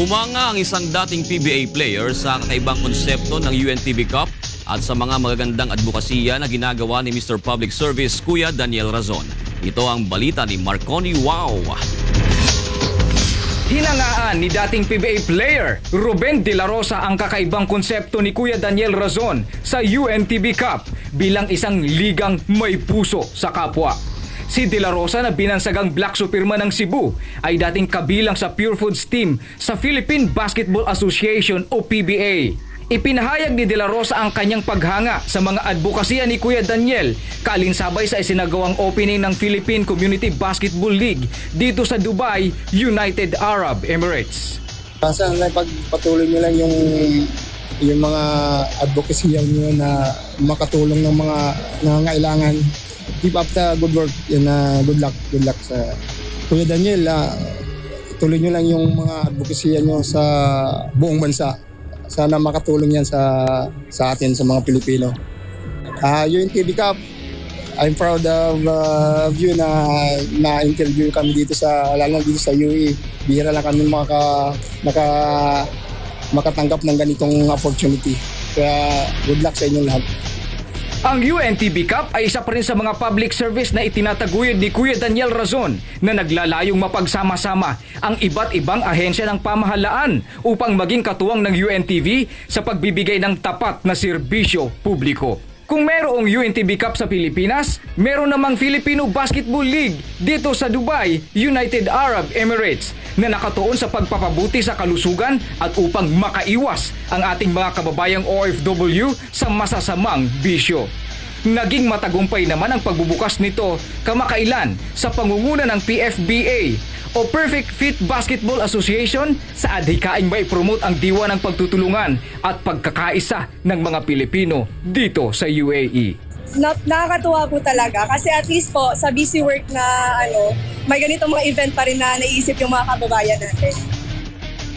Humanga ang isang dating PBA player sa kakaibang konsepto ng UNTV Cup at sa mga magagandang advokasya na ginagawa ni Mr. Public Service Kuya Daniel Razon. Ito ang balita ni Marconi Wow. Hinangaan ni dating PBA player Ruben De La Rosa ang kakaibang konsepto ni Kuya Daniel Razon sa UNTV Cup bilang isang ligang may puso sa kapwa. Si De La Rosa na binansagang Black Superman ng Cebu ay dating kabilang sa Pure Foods team sa Philippine Basketball Association o PBA. Ipinahayag ni De La Rosa ang kanyang paghanga sa mga advokasya ni Kuya Daniel kalinsabay sa isinagawang opening ng Philippine Community Basketball League dito sa Dubai, United Arab Emirates. Basta na pagpatuloy nyo lang yung yung mga advocacy nyo na makatulong ng mga nangangailangan. Keep up the good work. Yan na good luck. Good luck sa Kuya Daniel. ah, tuloy nyo lang yung mga advocacy nyo sa buong bansa. Sana makatulong yan sa sa atin, sa mga Pilipino. Ah, yung TV Cup, I'm proud of, uh, of you na na-interview kami dito sa, lalo dito sa UE. Bihira lang kami maka, maka, makatanggap ng ganitong opportunity. Kaya good luck sa inyong lahat. Ang UNTV Cup ay isa pa rin sa mga public service na itinataguyod ni Kuya Daniel Razon na naglalayong mapagsama-sama ang iba't ibang ahensya ng pamahalaan upang maging katuwang ng UNTV sa pagbibigay ng tapat na serbisyo publiko. Kung merong UNTV Cup sa Pilipinas, meron namang Filipino Basketball League dito sa Dubai, United Arab Emirates na nakatuon sa pagpapabuti sa kalusugan at upang makaiwas ang ating mga kababayang OFW sa masasamang bisyo. Naging matagumpay naman ang pagbubukas nito kamakailan sa pangunguna ng PFBA o Perfect Fit Basketball Association sa adhikaing may promote ang diwa ng pagtutulungan at pagkakaisa ng mga Pilipino dito sa. UAE. na, nakakatuwa po talaga kasi at least po sa busy work na ano, may ganitong mga event pa rin na naisip yung mga kababayan natin.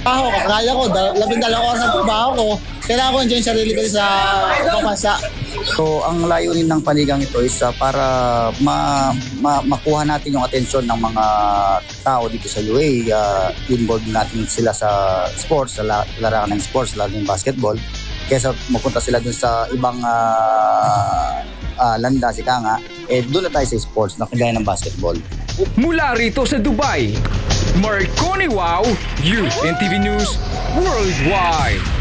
Trabaho ko, kaya ko, labing dalawang oras ang trabaho ko. Kailangan ko enjoy sarili ko sa pamasa. So, ang layunin ng panigang ito is ah, para ma, ma- makuha natin yung atensyon ng mga tao dito sa UAE. Uh, involve natin sila sa sports, sa la- larangan ng sports, lalo yung basketball. Kesa mapunta sila dun sa ibang uh, uh, landas, ika nga, eh doon na tayo sa sports na kagaya ng basketball. Mula rito sa Dubai, Marconi Wow, UNTV News Worldwide.